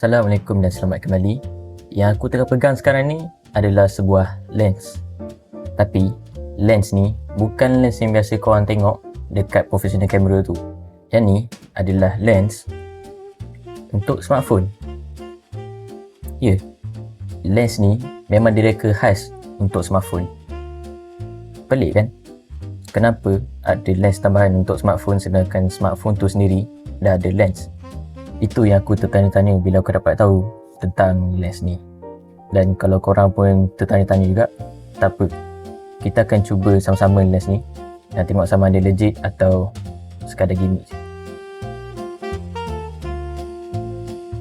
Assalamualaikum dan selamat kembali. Yang aku tengah pegang sekarang ni adalah sebuah lens. Tapi lens ni bukan lens yang biasa korang tengok dekat professional camera tu. Yang ni adalah lens untuk smartphone. Ya, lens ni memang direka khas untuk smartphone. Pelik kan? Kenapa ada lens tambahan untuk smartphone sedangkan smartphone tu sendiri dah ada lens? Itu yang aku tertanya-tanya bila aku dapat tahu tentang lens ni. Dan kalau korang pun tertanya-tanya juga, tak apa. Kita akan cuba sama-sama lens ni dan tengok sama ada legit atau sekadar gimmick.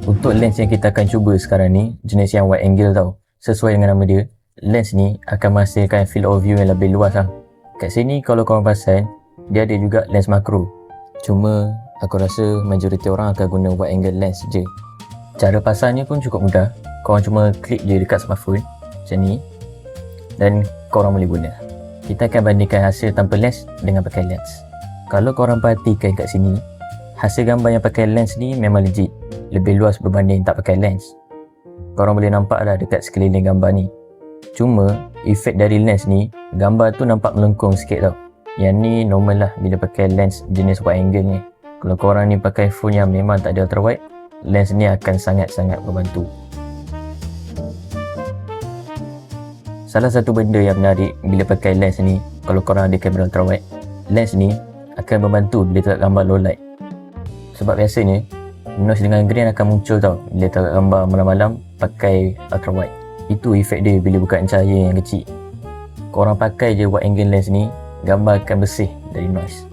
Untuk lens yang kita akan cuba sekarang ni, jenis yang wide angle tau. Sesuai dengan nama dia, lens ni akan menghasilkan field of view yang lebih luas lah. Kat sini kalau korang perasan, dia ada juga lens makro. Cuma aku rasa majoriti orang akan guna wide angle lens je. Cara pasangnya pun cukup mudah. Korang cuma klik je dekat smartphone macam ni dan korang boleh guna. Kita akan bandingkan hasil tanpa lens dengan pakai lens. Kalau korang perhatikan kat sini, hasil gambar yang pakai lens ni memang legit. Lebih luas berbanding tak pakai lens. Korang boleh nampak lah dekat sekeliling gambar ni. Cuma, efek dari lens ni, gambar tu nampak melengkung sikit tau. Yang ni normal lah bila pakai lens jenis wide angle ni. Kalau korang ni pakai phone yang memang tak ada ultra wide, lens ni akan sangat-sangat membantu. Salah satu benda yang menarik bila pakai lens ni, kalau korang ada kamera ultra wide, lens ni akan membantu bila tengok gambar low light. Sebab biasanya, noise dengan grain akan muncul tau bila tengok gambar malam-malam pakai ultra wide. Itu efek dia bila buka cahaya yang kecil. Korang pakai je wide angle lens ni, gambar akan bersih dari noise.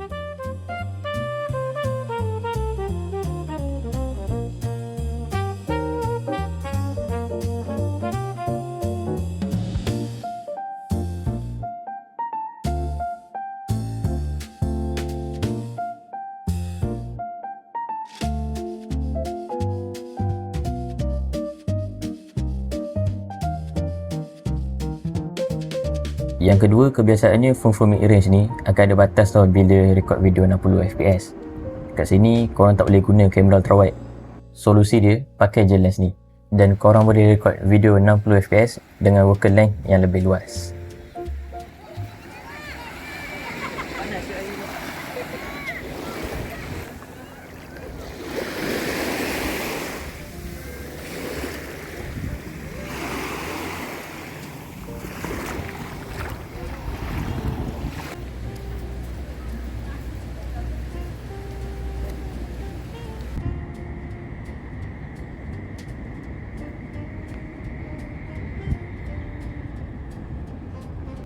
Yang kedua, kebiasaannya phone-phone mid-range ni akan ada batas tau bila record video 60fps. Kat sini, korang tak boleh guna kamera ultra wide. Solusi dia, pakai je lens ni. Dan korang boleh record video 60fps dengan focal length yang lebih luas.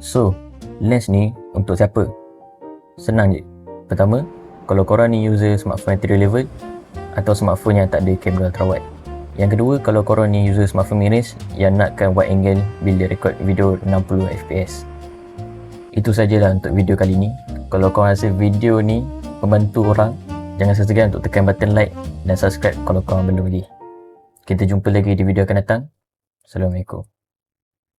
So, lens ni untuk siapa? Senang je. Pertama, kalau korang ni user smartphone entry level atau smartphone yang tak ada kamera ultra wide. Yang kedua, kalau korang ni user smartphone mid-range yang nakkan wide angle bila record video 60fps. Itu sajalah untuk video kali ni. Kalau korang rasa video ni membantu orang, jangan segan untuk tekan button like dan subscribe kalau korang belum lagi. Kita jumpa lagi di video akan datang. Assalamualaikum.